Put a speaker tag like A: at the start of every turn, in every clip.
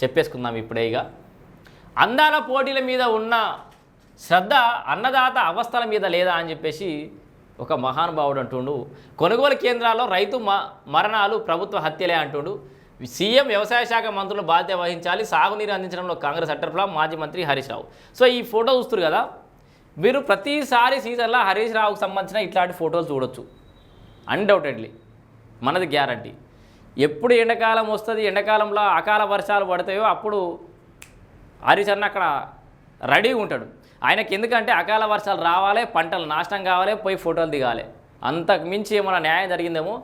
A: చెప్పేసుకుందాం ఇప్పుడే ఇక అందాల పోటీల మీద ఉన్న శ్రద్ధ అన్నదాత అవస్థల మీద లేదా అని చెప్పేసి ఒక మహానుభావుడు అంటుండు. కొనుగోలు కేంద్రాల్లో రైతు మ మరణాలు ప్రభుత్వ హత్యలే అంటుండు. సీఎం వ్యవసాయ శాఖ మంత్రులు బాధ్యత వహించాలి సాగునీరు అందించడంలో కాంగ్రెస్ అట్టర్ఫ్లా మాజీ మంత్రి హరీష్ రావు. సో ఈ ఫోటో చూస్తారు కదా మీరు ప్రతిసారి సీజన్లో హరీష్ రావుకు సంబంధించిన ఇట్లాంటి ఫోటోలు చూడొచ్చు. అన్డౌటెడ్లీ మనది గ్యారంటీ. ఎప్పుడు ఎండాకాలం వస్తుంది ఎండాకాలంలో అకాల వర్షాలు పడతాయో అప్పుడు హరీష్ అన్న అక్కడ రెడీగా ఉంటాడు. ఆయనకి ఎందుకంటే అకాల వర్షాలు రావాలి పంటలు నాశనం కావాలి పోయి ఫోటోలు దిగాలి. అంతకు మించి ఏమైనా న్యాయం జరిగిందేమో?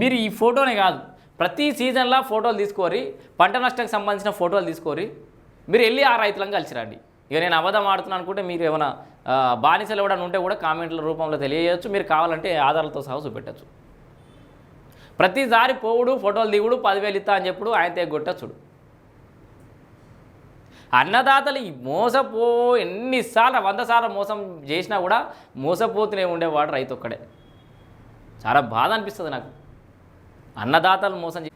A: మీరు ఈ ఫోటోనే కాదు. ప్రతి సీజన్లో ఫోటోలు తీసుకోరి పంట నష్టంకి సంబంధించిన ఫోటోలు తీసుకోరి మీరు వెళ్ళి ఆ రైతులను కలిసి రండి ఇక నేను అబద్ధం ఆడుతున్నాను అనుకుంటే మీరు ఏమైనా బానిసలు ఇవ్వడానికి ఉంటే కూడా కామెంట్ల రూపంలో తెలియజేయచ్చు. మీరు కావాలంటే ఆధారాలతో సహా చూపెట్టచ్చు. ప్రతిసారి పోవుడు ఫోటోలు దిగుడు పదివేలు ఇస్తా అని చెప్పుడు ఆయన చూడు అన్నదాతలు ఈ మోసపో ఎన్నిసార్లు వంద సార్లు మోసం చేసినా కూడా మోసపోతూనే ఉండేవాడు రైతు ఒక్కడే. చాలా బాధ అనిపిస్తుంది నాకు. అన్నదాతలు మోసం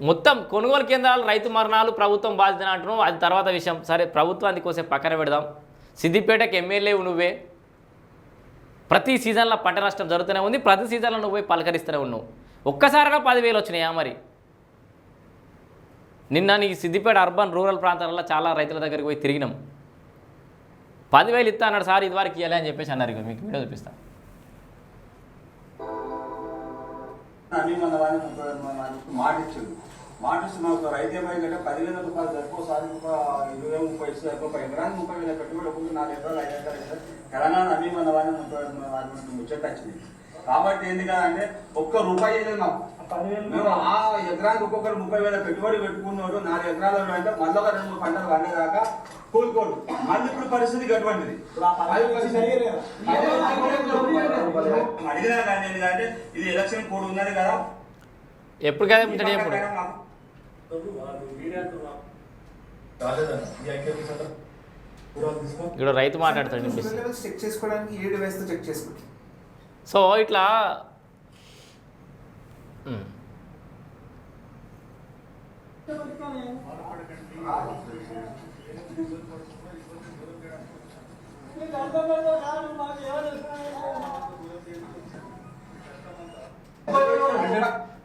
A: మొత్తం కొనుగోలు కేంద్రాలు రైతు మరణాలు ప్రభుత్వం బాధ్యత అంటున్నావు అది తర్వాత విషయం. సరే ప్రభుత్వానికి కోసే పక్కన పెడదాం. సిద్దిపేటకి ఎమ్మెల్యే నువ్వే. ప్రతి సీజన్లో పంట నష్టం జరుగుతూనే ఉంది ప్రతి సీజన్లో నువ్వు పోయి పలకరిస్తూనే ఉన్నావు. ఒక్కసారిగా పదివేలు వచ్చినాయా మరి? నిన్న నీ సిద్దిపేట అర్బన్ రూరల్ ప్రాంతాలలో చాలా రైతుల దగ్గరికి పోయి తిరిగినాం. పదివేలు ఇస్తా అన్నాడు సార్ ఇదివరకు ఇవ్వాలి అని చెప్పేసి అన్నారు మీకు వీడియో చూపిస్తాను
B: మాట ఇచ్చింది మాట ఇస్తే మనకు రైతు ఏమైందంటే పదివేల రూపాయలు సరిపోసారి ఒక ఇరవై ముప్పై ఇస్తే ఒక ఎకరానికి ముప్పై వేల పెట్టుబడి నాలుగు ఎకరాలు ఐదు ఎకరాలు తెలంగాణ అన్ని మన వాడిని ముప్పై ముచ్చట వచ్చింది. కాబట్టి ఏంది అంటే ఒక్క రూపాయి మాకు. మేము ఆ ఎకరానికి ఒక్కొక్కరు ముప్పై వేల పెట్టుబడి పెట్టుకున్నాడు నాలుగు ఎకరాలు అంటే మళ్ళీ ఒక రెండు మూడు పంటలు పండేదాకా కూలుకోడు మళ్ళీ ఇప్పుడు పరిస్థితి అటువంటిది. అడిగినా కానీ ఏంటంటే ఇది ఎలక్షన్ కోడ్ ఉన్నది కదా.
A: ఎప్పుడు? కదా ఎప్పుడు ఇక్కడ రైతు మాట్లాడతాడు
C: చెక్ చేసుకోవడానికి ఏ డివైస్తో చెక్ చేసుకోవచ్చు
A: సో ఇట్లా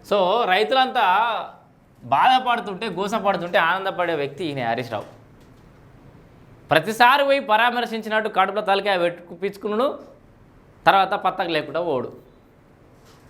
A: సో రైతులంతా బాధపడుతుంటే గోసపడుతుంటే ఆనందపడే వ్యక్తి ఈయన హరీష్ రావు. ప్రతిసారి పోయి పరామర్శించినట్టు కడుపులో తలకాయ పెట్టుకుపించుకున్నాడు తర్వాత పత్తకు లేకుండా ఓడు.